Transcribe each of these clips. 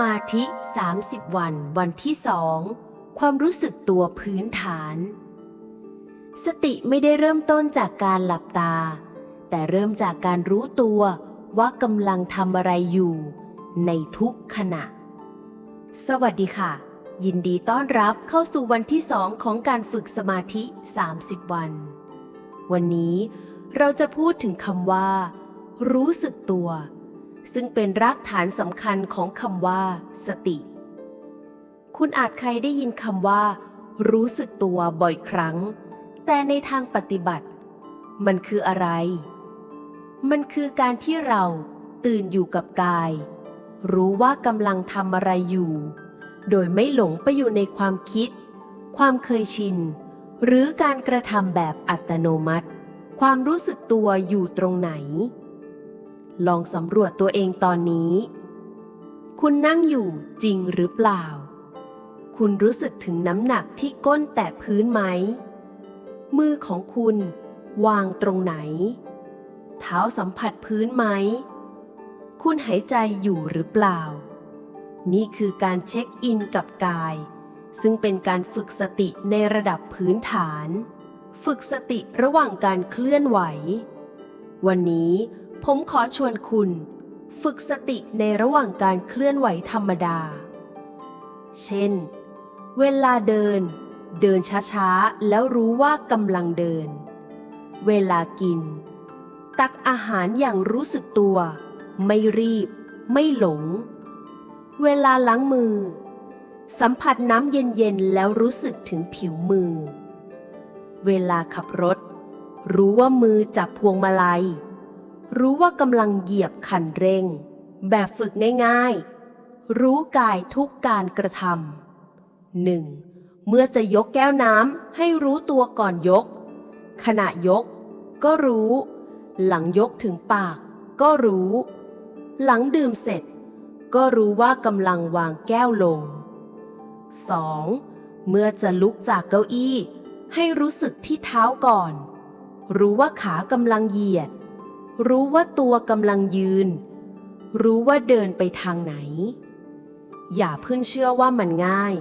มาธิ 30 วัน วันที่สองความรู้สึกตัวพื้นฐาน สติไม่ได้เริ่มต้นจากการหลับตา แต่เริ่มจากการรู้ตัวว่ากำลังทำอะไรอยู่ ในทุกขณะ สวัสดีค่ะ ยินดีต้อนรับเข้าสู่วันที่สองของการฝึกสมาธิ 30 วัน วันนี้เราจะพูดถึงคำว่า รู้สึกตัว ซึ่งเป็นรากฐานสำคัญของคำว่า สติ คุณอาจเคยได้ยินคำว่า รู้สึกตัวบ่อยครั้ง แต่ในทางปฏิบัติ มันคืออะไร มันคือการที่เราตื่นอยู่กับกาย รู้ว่ากำลังทำอะไรอยู่ โดยไม่หลงไปอยู่ในความคิด ความเคยชิน หรือการกระทำแบบอัตโนมัติ ความรู้สึกตัวอยู่ตรงไหน ลองสำรวจตัวเองตอนนี้ คุณนั่งอยู่จริงหรือเปล่า คุณรู้สึกถึงน้ำหนักที่ก้นแตะพื้นไหม มือของคุณวางตรงไหน เท้าสัมผัสพื้นไหม คุณหายใจอยู่หรือเปล่า นี่คือการเช็คอินกับกาย ซึ่งเป็นการฝึกสติในระดับพื้นฐาน ฝึกสติระหว่างการเคลื่อนไหว วันนี้ ผมขอชวนคุณ ฝึกสติในระหว่างการเคลื่อนไหวธรรมดา เช่น เวลาเดิน เดินช้าๆ แล้วรู้ว่ากำลังเดิน เวลากิน ตักอาหารอย่างรู้สึกตัว ไม่รีบ ไม่หลง เวลาล้างมือ สัมผัสน้ำเย็นๆ แล้วรู้สึกถึงผิวมือ เวลาขับรถ รู้ว่ามือจับพวงมาลัย รู้ว่ากำลังเหยียบคันเร่ง แบบฝึกง่ายๆ รู้กายทุกการกระทำหนึ่งเมื่อจะยกแก้วน้ำให้รู้ตัวก่อนยก ขณะยก ก็รู้ หลังยกถึงปาก ก็รู้ หลังดื่มเสร็จ ก็รู้ว่ากำลังวางแก้วลง 2. เมื่อจะลุกจากเก้าอี้ ให้รู้สึกที่เท้าก่อน รู้ว่าขากำลังเหยียด รู้ว่าตัวกำลังยืน รู้ว่าเดินไปทางไหน อย่าเพิ่งเชื่อว่ามันง่าย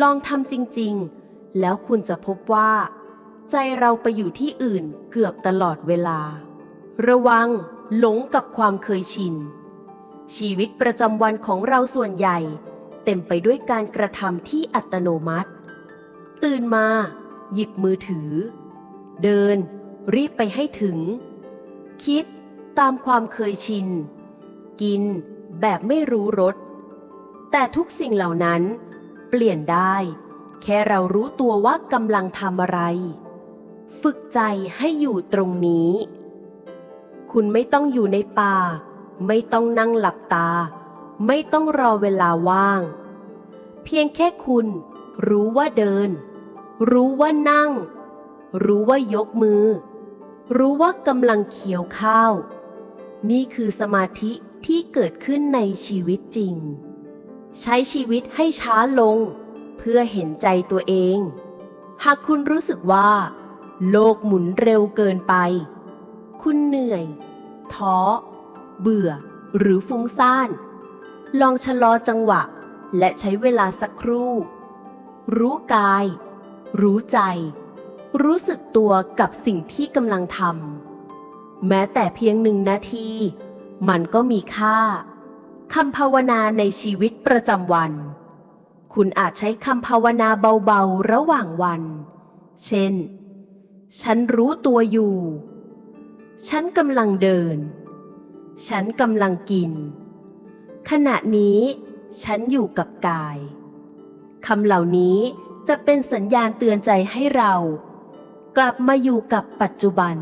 ลองทำจริงๆ แล้วคุณจะพบว่า ใจเราไปอยู่ที่อื่นเกือบตลอดเวลา ระวังหลงกับความเคยชิน ชีวิตประจำวันของเราส่วนใหญ่ เต็มไปด้วยการกระทำที่อัตโนมัติ ตื่นมา หยิบมือถือ เดิน รีบไปให้ถึง คิดตามความเคยชิน กินแบบไม่รู้รส แต่ทุกสิ่งเหล่านั้นเปลี่ยนได้ แค่เรารู้ตัวว่ากำลังทำอะไร ฝึกใจให้อยู่ตรงนี้ คุณไม่ต้องอยู่ในป่า ไม่ต้องนั่งหลับตา ไม่ต้องรอเวลาว่าง เพียงแค่คุณรู้ว่าเดิน รู้ว่านั่ง รู้ว่ายกมือ รู้ว่ากำลังเคี้ยวข้าว นี่คือสมาธิที่เกิดขึ้นในชีวิตจริง ใช้ชีวิตให้ช้าลง เพื่อเห็นใจตัวเอง หากคุณรู้สึกว่า โลกหมุนเร็วเกินไป คุณเหนื่อย ท้อ เบื่อ หรือฟุ้งซ่าน ลองชะลอจังหวะ และใช้เวลาสักครู่ รู้กาย รู้ใจ รู้สึกตัวกับสิ่งที่กำลังทำแม้แต่เพียงหนึ่งนาที มันก็มีค่าคำภาวนาในชีวิตประจำวัน คุณอาจใช้คำภาวนาเบาๆระหว่างวัน เช่น ฉันรู้ตัวอยู่ ฉันกำลังเดิน ฉันกำลังกิน ขณะนี้ฉันอยู่กับกายคำเหล่านี้จะเป็นสัญญาณเตือนใจให้เรา กลับมาอยู่กับปัจจุบัน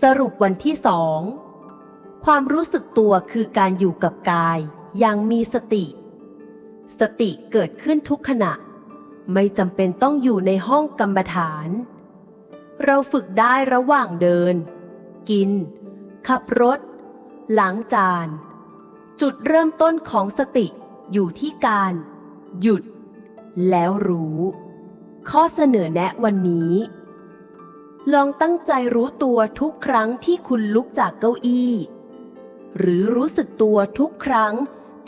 สรุปวันที่สองความรู้สึกตัวคือการอยู่กับกายอย่างมีสติ สติเกิดขึ้นทุกขณะ ไม่จำเป็นต้องอยู่ในห้องกรรมฐาน เราฝึกได้ระหว่างเดิน กิน ขับรถล้างจาน จุดเริ่มต้นของสติอยู่ที่การ หยุด แล้วรู้ ข้อเสนอแนะวันนี้ ลองตั้งใจรู้ตัวทุกครั้งที่คุณลุกจากเก้าอี้ หรือรู้สึกตัวทุกครั้ง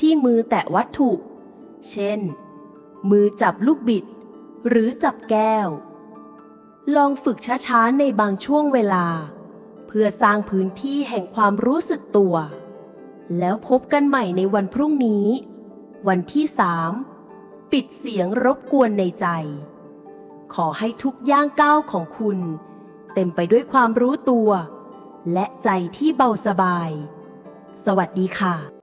ที่มือแตะวัตถุ เช่น มือจับลูกบิด หรือจับแก้ว ลองฝึกช้าๆในบางช่วงเวลา เพื่อสร้างพื้นที่แห่งความรู้สึกตัว แล้วพบกันใหม่ในวันพรุ่งนี้ วันที่สามปิดเสียงรบกวนในใจ ขอให้ทุกย่างก้าวของคุณ เต็มไปด้วยความรู้ตัว และใจที่เบาสบาย สวัสดีค่ะ